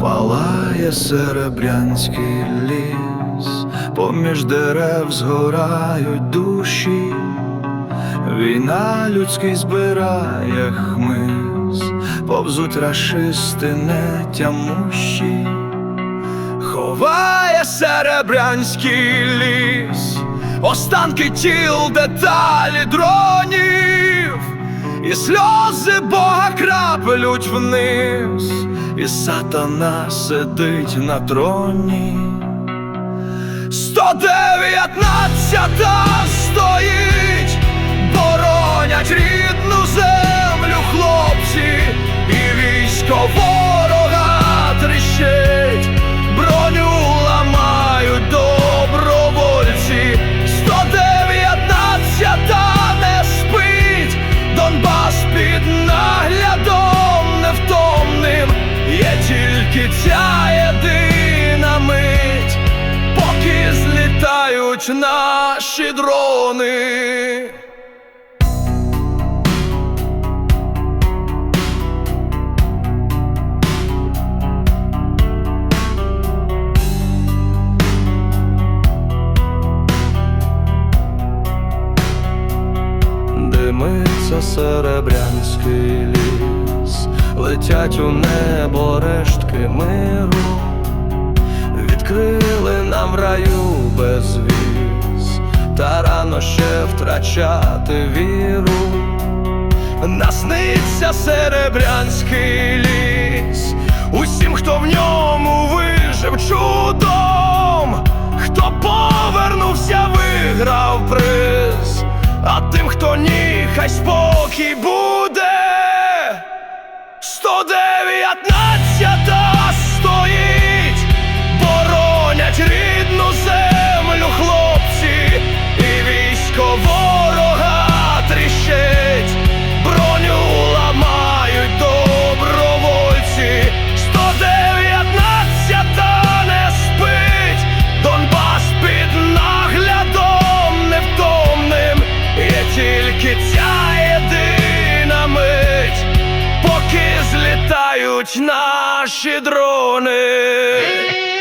палає серебрянський ліс, поміж дерев згорають душі, війна людський збирає хмиз, повзуть рашисти нетямущі, ховає серебрянський ліс, останки тіл, деталі дронів, і сльози Бога краплють вниз, і сатана сидить на троні. 119-та злітають наші дрони. Димиться серебрянський ліс, летять у небо рештки миру. Відкрили нам раю безвіз, та рано ще втрачати віру. Насниться серебрянський ліс, усім, хто в ньому вижив чудом, хто повернувся, виграв приз, а тим, хто ні, хай спокій буде. 119 Грають наші дрони.